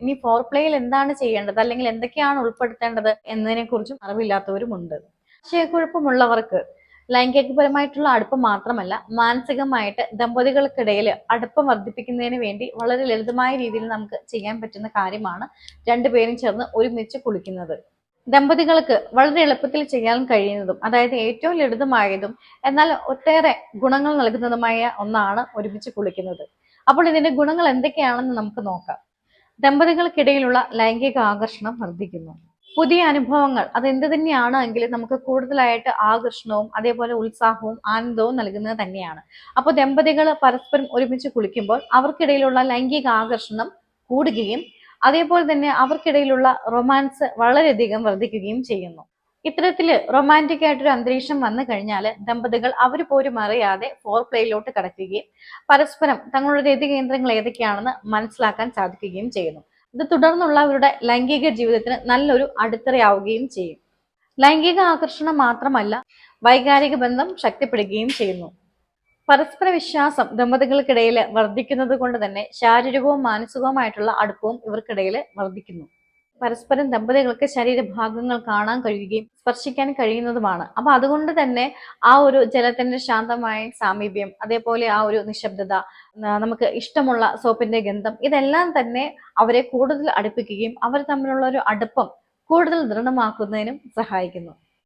ഇനി ഫോർ പ്ലേയിൽ എന്താണ് ചെയ്യേണ്ടത്? അല്ലെങ്കിൽ എന്തൊക്കെയാണ് ഉൾപ്പെടുത്തേണ്ടത് എന്നതിനെ കുറിച്ചും അറിവില്ലാത്തവരുമുണ്ട്. ആശയക്കുഴപ്പമുള്ളവർക്ക് ലൈംഗികപരമായിട്ടുള്ള അടുപ്പം മാത്രമല്ല മാനസികമായിട്ട് ദമ്പതികൾക്കിടയിൽ അടുപ്പം വർദ്ധിപ്പിക്കുന്നതിന് വേണ്ടി വളരെ ലളിതമായ രീതിയിൽ നമുക്ക് ചെയ്യാൻ പറ്റുന്ന കാര്യമാണ് രണ്ടുപേരും ചേർന്ന് ഒരുമിച്ച് കുളിക്കുന്നത്. ദമ്പതികൾക്ക് വളരെ എളുപ്പത്തിൽ ചെയ്യാൻ കഴിയുന്നതും അതായത് ഏറ്റവും ലളിതമായതും എന്നാൽ ഒട്ടേറെ ഗുണങ്ങൾ നൽകുന്നതുമായ ഒന്നാണ് ഒരുമിച്ച് കുളിക്കുന്നത്. അപ്പോൾ ഇതിന്റെ ഗുണങ്ങൾ എന്തൊക്കെയാണെന്ന് നമുക്ക് നോക്കാം. ദമ്പതികൾക്കിടയിലുള്ള ലൈംഗിക ആകർഷണം വർദ്ധിക്കുന്നു. പുതിയ അനുഭവങ്ങൾ അത് എന്ത് തന്നെയാണ് എങ്കിലും നമുക്ക് കൂടുതലായിട്ട് ആകർഷണവും അതേപോലെ ഉത്സാഹവും ആനന്ദവും നൽകുന്നത് തന്നെയാണ്. അപ്പോൾ ദമ്പതികൾ പരസ്പരം ഒരുമിച്ച് കുളിക്കുമ്പോൾ അവർക്കിടയിലുള്ള ലൈംഗിക ആകർഷണം കൂടുകയും അതേപോലെ തന്നെ അവർക്കിടയിലുള്ള റൊമാൻസ് വളരെയധികം വർദ്ധിക്കുകയും ചെയ്യുന്നു. ഇത്തരത്തിൽ റൊമാന്റിക് ആയിട്ടൊരു അന്തരീക്ഷം വന്നു കഴിഞ്ഞാൽ ദമ്പതികൾ അവർ പോലും അറിയാതെ ഫോർ പ്ലേയിലോട്ട് കടക്കുകയും പരസ്പരം തങ്ങളുടെ രതി കേന്ദ്രങ്ങൾ ഏതൊക്കെയാണെന്ന് മനസ്സിലാക്കാൻ സാധിക്കുകയും ചെയ്യുന്നു. ഇത് തുടർന്നുള്ള അവരുടെ ലൈംഗിക ജീവിതത്തിന് നല്ലൊരു അടിത്തറയാവുകയും ചെയ്യും. ലൈംഗിക ആകർഷണം മാത്രമല്ല വൈകാരിക ബന്ധം ശക്തിപ്പെടുകയും ചെയ്യുന്നു. പരസ്പര വിശ്വാസം ദമ്പതികൾക്കിടയിൽ വർദ്ധിക്കുന്നത് കൊണ്ട് തന്നെ ശാരീരികവും മാനസികവുമായിട്ടുള്ള അടുപ്പവും ഇവർക്കിടയിൽ വർദ്ധിക്കുന്നു. പരസ്പരം ദമ്പതികൾക്ക് ശരീരഭാഗങ്ങൾ കാണാൻ കഴിയുകയും സ്പർശിക്കാൻ കഴിയുന്നതുമാണ്. അപ്പൊ അതുകൊണ്ട് തന്നെ ആ ഒരു ജലത്തിന്റെ ശാന്തമായ സാമീപ്യം അതേപോലെ ആ ഒരു നിശബ്ദത നമുക്ക് ഇഷ്ടമുള്ള സോപ്പിന്റെ ഗന്ധം ഇതെല്ലാം തന്നെ അവരെ കൂടുതൽ അടുപ്പിക്കുകയും അവർ തമ്മിലുള്ള ഒരു അടുപ്പം കൂടുതൽ ദൃഢമാക്കുന്നതിനും സഹായിക്കുന്നു.